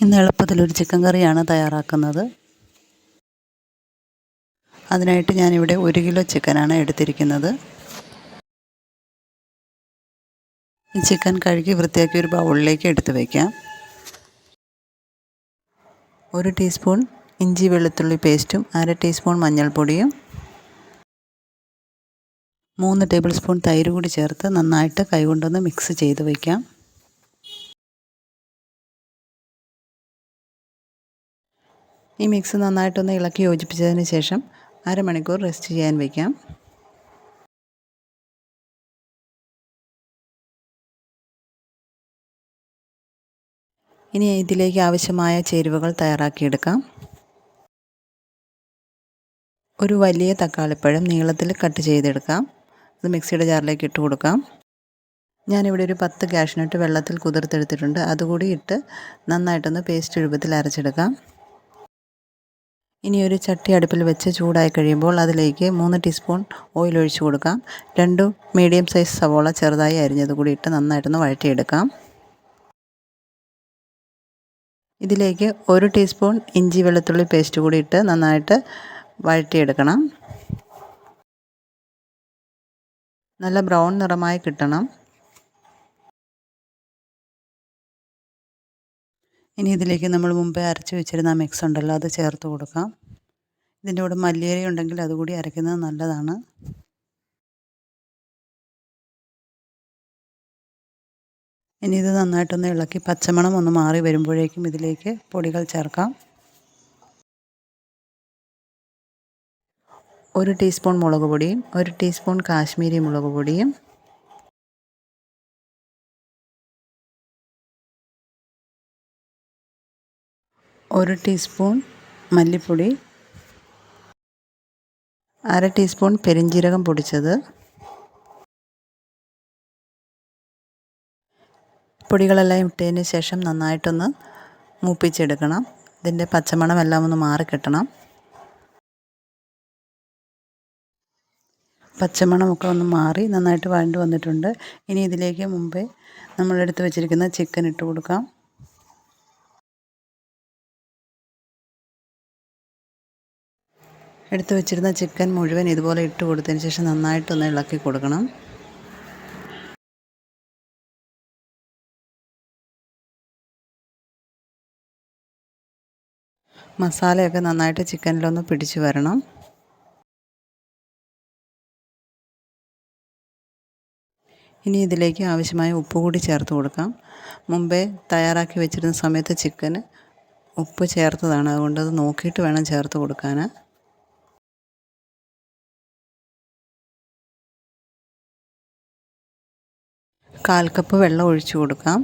ഇന്ന് എളുപ്പത്തിലൊരു ചിക്കൻ കറിയാണ് തയ്യാറാക്കുന്നത്. അതിനായിട്ട് ഞാനിവിടെ ഒരു കിലോ ചിക്കനാണ് എടുത്തിരിക്കുന്നത്. ഈ ചിക്കൻ കഴുകി വൃത്തിയാക്കി ഒരു ബൗളിലേക്ക് എടുത്ത് വയ്ക്കാം ഒരു ടീസ്പൂൺ ഇഞ്ചി വെളുത്തുള്ളി പേസ്റ്റും അര ടീസ്പൂൺ മഞ്ഞൾപ്പൊടിയും മൂന്ന് ടേബിൾ സ്പൂൺ തൈര് കൂടി ചേർത്ത് നന്നായിട്ട് കൈകൊണ്ടൊന്ന് മിക്സ് ചെയ്ത് വയ്ക്കാം ഈ മിക്സ് നന്നായിട്ടൊന്ന് ഇളക്കി യോജിപ്പിച്ചതിന് ശേഷം അരമണിക്കൂർ റെസ്റ്റ് ചെയ്യാൻ വയ്ക്കാം ഇനി ഇതിലേക്ക് ആവശ്യമായ ചേരുവകൾ തയ്യാറാക്കിയെടുക്കാം. ഒരു വലിയ തക്കാളിപ്പഴം നീളത്തിൽ കട്ട് ചെയ്തെടുക്കാം. അത് മിക്സിയുടെ ജാറിലേക്ക് ഇട്ട് കൊടുക്കാം. ഞാനിവിടെ ഒരു പത്ത് കാഷ്നട്ട് വെള്ളത്തിൽ കുതിർത്തെടുത്തിട്ടുണ്ട്. അതുകൂടി ഇട്ട് നന്നായിട്ടൊന്ന് പേസ്റ്റ് രൂപത്തിൽ അരച്ചെടുക്കാം. ഇനി ഒരു ചട്ടി അടുപ്പിൽ വെച്ച് ചൂടായി കഴിയുമ്പോൾ അതിലേക്ക് മൂന്ന് ടീസ്പൂൺ ഓയിൽ ഒഴിച്ചു കൊടുക്കാം. രണ്ട് മീഡിയം സൈസ് സവോള ചെറുതായി അരിഞ്ഞത് കൂടി ഇട്ട് നന്നായിട്ടൊന്ന് വഴറ്റിയെടുക്കാം. ഇതിലേക്ക് ഒരു ടീസ്പൂൺ ഇഞ്ചി വെളുത്തുള്ളി പേസ്റ്റ് കൂടി ഇട്ട് നന്നായിട്ട് വഴറ്റിയെടുക്കണം. നല്ല ബ്രൗൺ നിറമായി കിട്ടണം. ഇനി ഇതിലേക്ക് നമ്മൾ മുമ്പേ അരച്ച് വെച്ചിരുന്ന മിക്സ് ഉണ്ടല്ലോ അത് ചേർത്ത് കൊടുക്കാം. ഇതിന്റെ കൂടെ മല്ലിയില ഉണ്ടെങ്കിൽ അതുകൂടി അരയ്ക്കുന്നത് നല്ലതാണ്. ഇനി ഇത് നന്നായിട്ടൊന്ന് ഇളക്കി പച്ചമണം ഒന്ന് മാറി വരുമ്പോഴേക്കും ഇതിലേക്ക് പൊടികൾ ചേർക്കാം. ഒരു ടീസ്പൂൺ മുളക് പൊടിയും ഒരു ടീസ്പൂൺ കാശ്മീരി മുളക് പൊടിയും ഒരു ടീസ്പൂൺ മല്ലിപ്പൊടി അര ടീസ്പൂൺ പെരിഞ്ജീരകം പൊടിച്ചത് പൊടികളെല്ലാം ഇട്ടതിന് ശേഷം നന്നായിട്ടൊന്ന് മൂപ്പിച്ചെടുക്കണം. ഇതിന്റെ പച്ചമണം എല്ലാം ഒന്ന് മാറിക്കിട്ടണം പച്ചമണമൊക്കെ ഒന്ന് മാറി നന്നായിട്ട് വഴണ്ട് വന്നിട്ടുണ്ട്. ഇനി ഇതിലേക്ക് മുമ്പേ നമ്മളെടുത്ത് വെച്ചിരിക്കുന്ന ചിക്കൻ ഇട്ട് കൊടുക്കാം. എടുത്ത് വെച്ചിരുന്ന ചിക്കൻ മുഴുവൻ ഇതുപോലെ ഇട്ട് കൊടുത്തതിന് ശേഷം നന്നായിട്ടൊന്ന് ഇളക്കി കൊടുക്കണം. മസാലയൊക്കെ നന്നായിട്ട് ചിക്കനിലൊന്ന് പിടിച്ചു വരണം. ഇനി ഇതിലേക്ക് ആവശ്യമായ ഉപ്പ് കൂടി ചേർത്ത് കൊടുക്കാം. മുമ്പേ തയ്യാറാക്കി വെച്ചിരുന്ന സമയത്ത് ചിക്കന് ഉപ്പ് ചേർത്തതാണ്. അതുകൊണ്ട് അത് നോക്കിയിട്ട് വേണം ചേർത്ത് കൊടുക്കാൻ കാൽ കപ്പ് വെള്ളം ഒഴിച്ചു കൊടുക്കാം.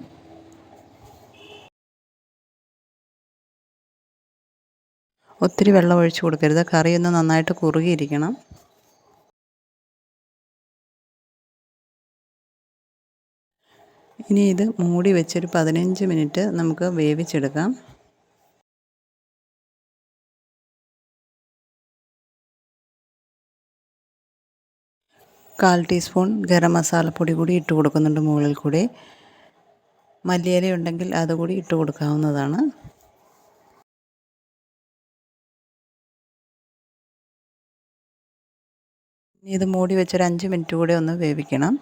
ഒത്തിരി വെള്ളം ഒഴിച്ചു കൊടുക്കരുത്. കറി ഒന്ന് നന്നായിട്ട് കുറുകിയിരിക്കണം. ഇനി ഇത് മൂടി വെച്ചൊരു പതിനഞ്ച് മിനിറ്റ് നമുക്ക് വേവിച്ചെടുക്കാം. കാൽ ടീസ്പൂൺ ഗരം മസാലപ്പൊടി കൂടി ഇട്ട് കൊടുക്കുന്നുണ്ട് മുകളിൽ കൂടി. മല്ലിയില ഉണ്ടെങ്കിൽ അതുകൂടി ഇട്ട് കൊടുക്കാവുന്നതാണ്. ഇത് മൂടി വെച്ചൊരു അഞ്ച് മിനിറ്റ് കൂടെ ഒന്ന് വേവിക്കണം.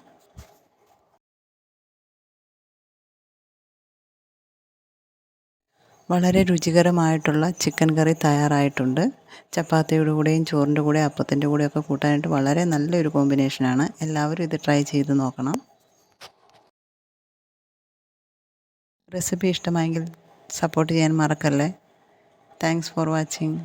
വളരെ രുചികരമായിട്ടുള്ള ചിക്കൻ കറി തയ്യാറായിട്ടുണ്ട്. ചപ്പാത്തിയുടെ കൂടെയും ചോറിന്റെ കൂടെ അപ്പത്തിന്റെ കൂടെയൊക്കെ കൂട്ടാനായിട്ട് വളരെ നല്ലൊരു കോമ്പിനേഷനാണ് എല്ലാവരും ഇത് ട്രൈ ചെയ്ത് നോക്കണം. റെസിപ്പി ഇഷ്ടമായെങ്കിൽ സപ്പോർട്ട് ചെയ്യാൻ മറക്കല്ലേ. Thanks for watching